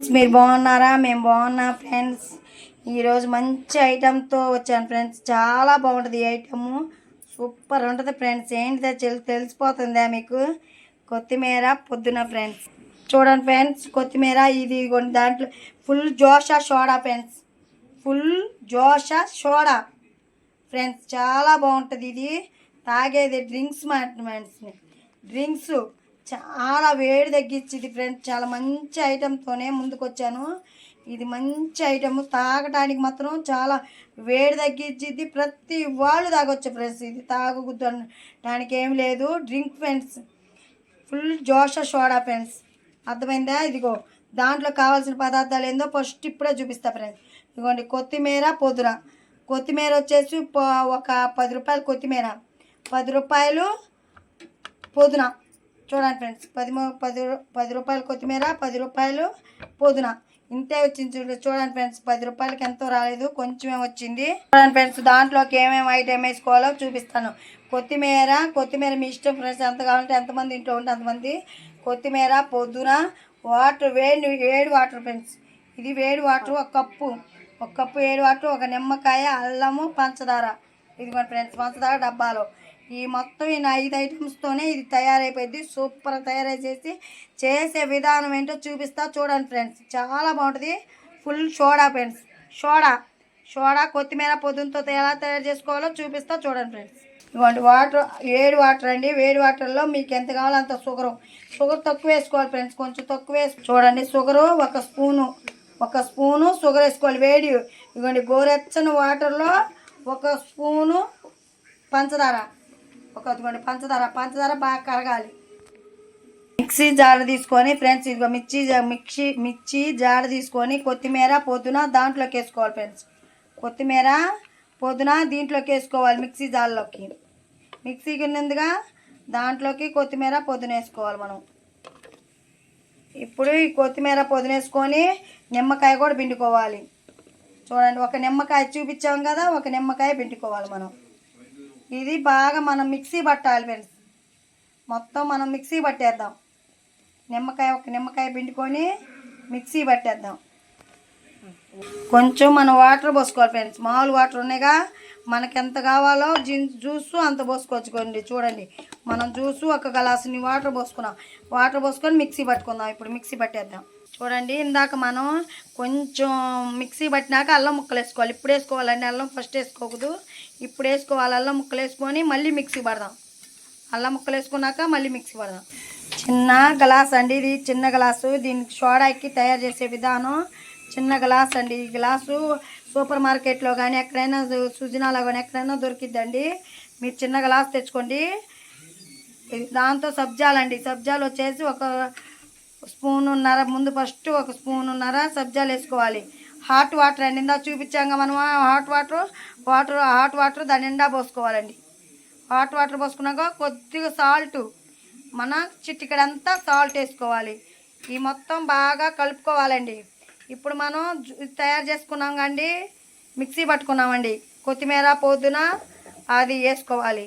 మీరు బాగున్నారా? మేము బాగున్నాం ఫ్రెండ్స్. ఈరోజు మంచి ఐటెంతో వచ్చాను ఫ్రెండ్స్. చాలా బాగుంటుంది ఈ ఐటము. సూపర్ ఉంటుంది ఫ్రెండ్స్. ఏంటిదో తెలి తెలిసిపోతుందా మీకు? కొత్తిమీర పొద్దున ఫ్రెండ్స్. చూడండి ఫ్రెండ్స్ కొత్తిమీర ఇది కొన్ని దాంట్లో ఫుల్ జోషా సోడా ఫ్రెండ్స్. ఫుల్ జోషా సోడా ఫ్రెండ్స్. చాలా బాగుంటుంది ఇది. తాగేది డ్రింక్స్ ఫ్రెండ్స్. డ్రింక్స్ చాలా వేడి తగ్గించింది ఫ్రెండ్స్ చాలా మంచి ఐటెంతోనే ముందుకు వచ్చాను ఇది మంచి ఐటమ్ తాగడానికి మాత్రం చాలా వేడి తగ్గించింది. ప్రతి వాళ్ళు తాగొచ్చు ఫ్రెండ్స్ ఇది తాగుద్దానికి దానికి ఏం లేదు. డ్రింక్ ఫ్రెండ్స్ ఫుల్ జోష సోడా ఫ్రెండ్స్ అర్థమైందా? ఇదిగో దాంట్లో కావాల్సిన పదార్థాలు ఏందో ఫస్ట్ ఇప్పుడే చూపిస్తా ఫ్రెండ్స్ ఇదిగోండి కొత్తిమీర పొదుర కొత్తిమీర వచ్చేసి ఒక పది రూపాయలు కొత్తిమీర. పది రూపాయలు పొదున. చూడండి ఫ్రెండ్స్ పది పది పది రూపాయలు కొత్తిమీర పది రూపాయలు పుదీనా. ఇంతే వచ్చింది చూడు చూడండి ఫ్రెండ్స్ పది రూపాయలకి ఎంతో రాలేదు కొంచెమే వచ్చింది. చూడండి ఫ్రెండ్స్ దాంట్లోకి ఏమేమి ఐటెం వేసుకోవాలో చూపిస్తాను. కొత్తిమీర కొత్తిమీర మీ ఇష్టం ఫ్రెండ్స్ ఎంత కావాలంటే ఎంతమంది ఇంట్లో ఉంటే అంతమంది. కొత్తిమీర పొద్దున వాటర్ వేడి వేడి వాటర్ ఫ్రెండ్స్. ఇది వేడి వాటర్ ఒక కప్పు. ఒక కప్పు వేడి వాటర్ ఒక నిమ్మకాయ అల్లము పంచదార. ఇదిగోండి ఫ్రెండ్స్ పంచదార డబ్బాలో. ఈ మొత్తం ఈ నా ఐదు ఐటమ్స్తోనే ఇది తయారైపోయింది. సూపర్ తయారై చేసి చేసే విధానం ఏంటో చూపిస్తా చూడండి ఫ్రెండ్స్ చాలా బాగుంటుంది. Full soda friends soda. Soda కొత్తిమీర పొద్దునతో ఎలా తయారు చేసుకోవాలో చూపిస్తా చూడండి ఫ్రెండ్స్ ఇవ్వండి వాటర్ వేడి వాటర్ అండి. వేడి వాటర్లో మీకు ఎంత కావాలో అంత షుగర్ షుగర్ తక్కువ వేసుకోవాలి ఫ్రెండ్స్ కొంచెం తక్కువ వేసుకో చూడండి షుగరు ఒక స్పూను ఒక స్పూను షుగర్ వేసుకోవాలి. వేడి ఇవ్వండి గోరెచ్చని వాటర్లో ఒక స్పూను పంచదార. ఒక పంచదార పంచదార బాగా కరగాలి. మిక్సీ జాడ తీసుకొని ఫ్రెండ్స్ ఇదిగో మిర్చి మిక్సీ మిర్చి జాడ తీసుకొని కొత్తిమీర పొద్దున దాంట్లోకి వేసుకోవాలి ఫ్రెండ్స్. కొత్తిమీర పొద్దున దీంట్లోకి వేసుకోవాలి మిక్సీ జార్లోకి. మిక్సీకి ఉన్నందుగా దాంట్లోకి కొత్తిమీర పొద్దున వేసుకోవాలి మనం. ఇప్పుడు ఈ కొత్తిమీర పొద్దున వేసుకొని నిమ్మకాయ కూడా పిండుకోవాలి. చూడండి ఒక నిమ్మకాయ చూపించాం కదా ఒక నిమ్మకాయ పిండుకోవాలి మనం. ఇది బాగా మనం మిక్సీ పట్టాలి ఫ్రెండ్స్. మొత్తం మనం మిక్సీ పట్టేద్దాం. నిమ్మకాయ ఒక నిమ్మకాయ పిండుకొని మిక్సీ పట్టేద్దాం. కొంచెం మనం వాటర్ పోసుకోవాలి ఫ్రెండ్స్. మామూలు వాటర్ ఉన్నాయిగా. మనకి ఎంత కావాలో జ్యూస్ అంత పోసుకోవచ్చుకోండి చూడండి. మనం జ్యూస్ ఒక గ్లాసుని వాటర్ పోసుకున్నాం. వాటర్ పోసుకొని మిక్సీ పట్టుకుందాం. ఇప్పుడు మిక్సీ పట్టేద్దాం. చూడండి ఇందాక మనం కొంచెం మిక్సీ పట్టినాక అల్లం ముక్కలు వేసుకోవాలి ఇప్పుడు వేసుకోవాలండి అల్లం ఫస్ట్ వేసుకోకూడదు. ఇప్పుడు వేసుకోవాలి అల్లం ముక్కలు వేసుకొని మళ్ళీ మిక్సీ పడదాం. అల్లం ముక్కలు వేసుకున్నాక మళ్ళీ మిక్సీ పడదాం. చిన్న గ్లాస్ అండి ఇది చిన్న గ్లాసు. దీనికి సోడాకి తయారు చేసే విధానం చిన్న గ్లాస్ అండి. ఈ గ్లాసు సూపర్ మార్కెట్లో కానీ ఎక్కడైనా సుజనాలో కానీ ఎక్కడైనా దొరికిద్దండి. మీరు చిన్న గ్లాస్ తెచ్చుకోండి. దాంతో సబ్జాలండి. సబ్జాలు వచ్చేసి ఒక స్పూనున్నర ముందు ఫస్ట్ ఒక స్పూనున్నర సబ్జాలు వేసుకోవాలి. హాట్ వాటర్ అండి ఇందా చూపించాక మనం hot water water hot water దాని నిండా పోసుకోవాలండి. హాట్ వాటర్ పోసుకున్నాక కొద్దిగా సాల్ట్ మన చిటికడంతా సాల్ట్ వేసుకోవాలి. ఈ మొత్తం బాగా కలుపుకోవాలండి. ఇప్పుడు మనం తయారు చేసుకున్నాం కండి మిక్సీ పట్టుకున్నామండి. కొత్తిమీర పొద్దున అది వేసుకోవాలి.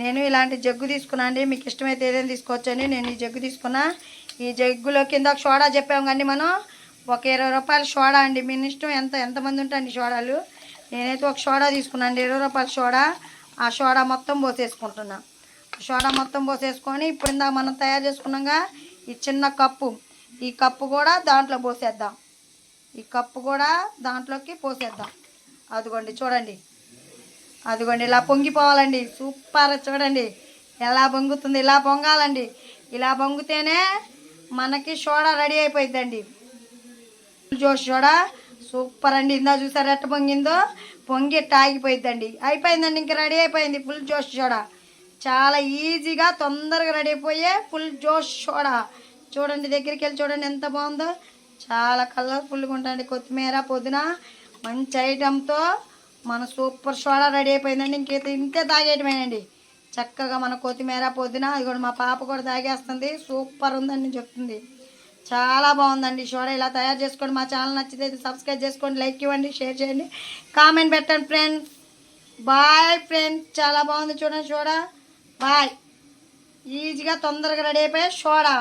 నేను ఇలాంటి జగ్గు తీసుకున్నా అండి. మీకు ఇష్టమైతే ఏదైనా తీసుకోవచ్చండి. నేను ఈ జగ్గు తీసుకున్నా. ఈ జగ్గులో కింద సోడా చెప్పాము కానీ మనం. ఒక ఇరవై రూపాయల సోడా అండి. మీ ఇష్టం ఎంత ఎంతమంది ఉంటాయండి సోడాలు నేనైతే ఒక సోడా తీసుకున్నాను ఇరవై రూపాయల సోడా ఆ సోడా మొత్తం పోసేసుకుంటున్నా. సోడా మొత్తం పోసేసుకొని ఇప్పుడు ఇందాక మనం తయారు చేసుకున్నాగా ఈ చిన్న కప్పు. ఈ కప్పు కూడా దాంట్లో పోసేద్దాం. ఈ కప్పు కూడా దాంట్లోకి పోసేద్దాం. అదిగోండి చూడండి. అదిగోండి ఇలా పొంగిపోవాలండి. సూపర్ చూడండి. ఎలా పొంగుతుంది ఇలా పొంగాలండి. ఇలా పొంగితేనే మనకి సోడా రెడీ అయిపోయిందండి జోష్ సోడా సూపర్ అండి. ఇందా చూసారు ఎట్ట పొంగిందో? పొంగి తాగిపోయిందండి అయిపోయిందండి ఇంకా రెడీ అయిపోయింది ఫుల్ జోష్ సోడా చాలా ఈజీగా తొందరగా రెడీ అయిపోయే ఫుల్ జోష్ సోడా చూడండి దగ్గరికి వెళ్ళి చూడండి ఎంత బాగుందో. చాలా కలర్ఫుల్గా ఉంటుంది కొత్తిమీర పుదీనా. మంచి ఐటెంతో మన సూపర్ సోడా రెడీ అయిపోయిందండి. ఇంకైతే ఇంతే తాగేయటమేనండి. చక్కగా మన కొత్తిమీర పొద్దున అది కూడా మా పాప కూడా తాగేస్తుంది. సూపర్ ఉందని చెప్తుంది. చాలా బాగుందండి సోడా ఇలా తయారు చేసుకోండి. మా ఛానల్ నచ్చితే సబ్స్క్రైబ్ చేసుకోండి లైక్ ఇవ్వండి షేర్ చేయండి. కామెంట్ పెట్టండి ఫ్రెండ్స్. Bye friends. చాలా బాగుంది చూడండి సోడా బాయ్. ఈజీగా తొందరగా రెడీ అయిపోయాయి సోడా